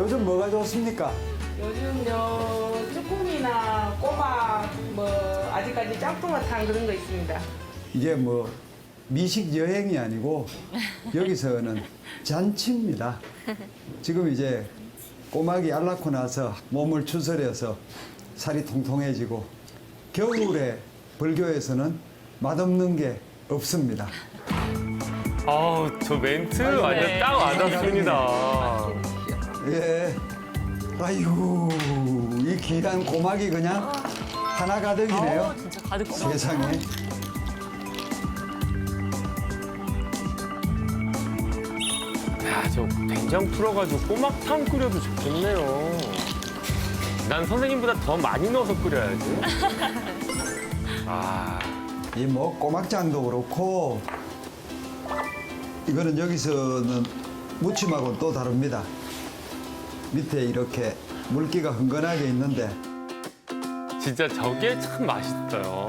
요즘 뭐가 좋습니까? 요즘요 쭈꾸미나 꼬막 뭐 아직까지 짝퉁어탕 그런 거 있습니다. 이게 뭐 미식 여행이 아니고 여기서는 잔치입니다. 지금 이제 꼬막이 알 낳고 나서 몸을 추스려서 살이 통통해지고 겨울에 벌교에서는 맛없는 게 없습니다. 아우 저 멘트 완전 네. 딱 와닿습니다. 예. 아이고 이 귀한 꼬막이 그냥 하나 가득이네요. 어, 진짜 가득 차. 세상에. 야저 된장 풀어가지고 꼬막탕 끓여도 좋겠네요. 난 선생님보다 더 많이 넣어서 끓여야지. 아 이 뭐 꼬막장도 그렇고 이거는 여기서는 무침하고는 또 다릅니다. 밑에 이렇게 물기가 흥건하게 있는데 진짜 저게 참 맛있어요.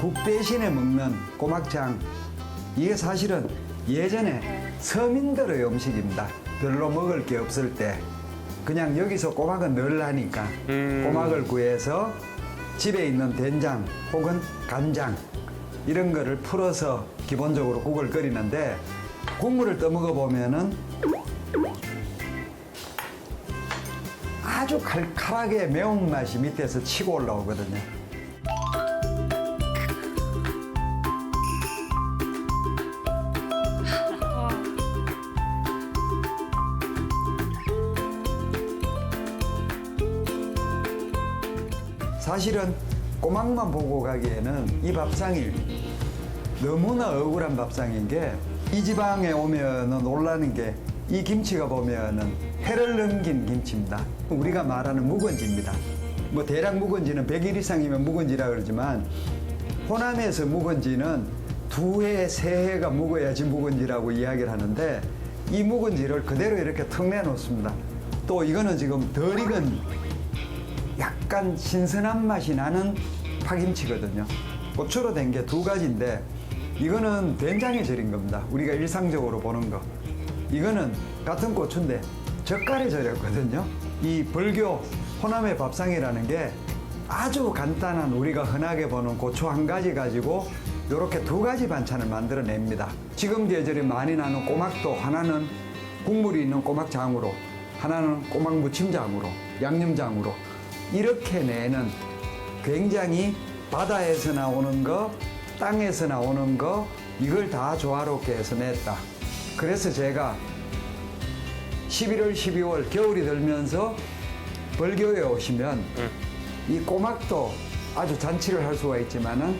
국 대신에 먹는 꼬막장 이게 사실은 예전에 서민들의 음식입니다. 별로 먹을 게 없을 때 그냥 여기서 꼬막은 늘 하니까 음. 꼬막을 구해서 집에 있는 된장 혹은 간장 이런 거를 풀어서 기본적으로 국을 끓이는데 국물을 떠먹어 보면은 아주 칼칼하게 매운맛이 밑에서 치고 올라오거든요. 사실은 꼬막만 보고 가기에는 이 밥상이 너무나 억울한 밥상인 게 이 지방에 오면은 놀라는 게 이 김치가 보면은 해를 넘긴 김치입니다. 우리가 말하는 묵은지입니다. 뭐 대략 묵은지는 100일 이상이면 묵은지라 그러지만 호남에서 묵은지는 두 해, 세 해가 묵어야지 묵은지라고 이야기를 하는데 이 묵은지를 그대로 이렇게 턱 내놓습니다. 또 이거는 지금 덜 익은 약간 신선한 맛이 나는 파김치거든요. 고추로 된 게 두 가지인데 이거는 된장에 절인 겁니다. 우리가 일상적으로 보는 거. 이거는 같은 고추인데 젓갈에 절였거든요. 이 벌교 호남의 밥상이라는 게 아주 간단한 우리가 흔하게 보는 고추 한 가지 가지고 이렇게 두 가지 반찬을 만들어냅니다. 지금 계절에 많이 나는 꼬막도 하나는 국물이 있는 꼬막장으로 하나는 꼬막 무침장으로 양념장으로 이렇게 내는 굉장히 바다에서 나오는 거, 땅에서 나오는 거, 이걸 다 조화롭게 해서 냈다. 그래서 제가 11월, 12월 겨울이 들면서 벌교에 오시면 이 꼬막도 아주 잔치를 할 수가 있지만은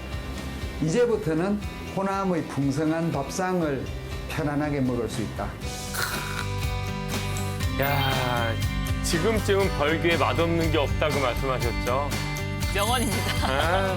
이제부터는 호남의 풍성한 밥상을 편안하게 먹을 수 있다. 야 지금쯤은 벌교에 맛없는 게 없다고 말씀하셨죠. 명언입니다. 아,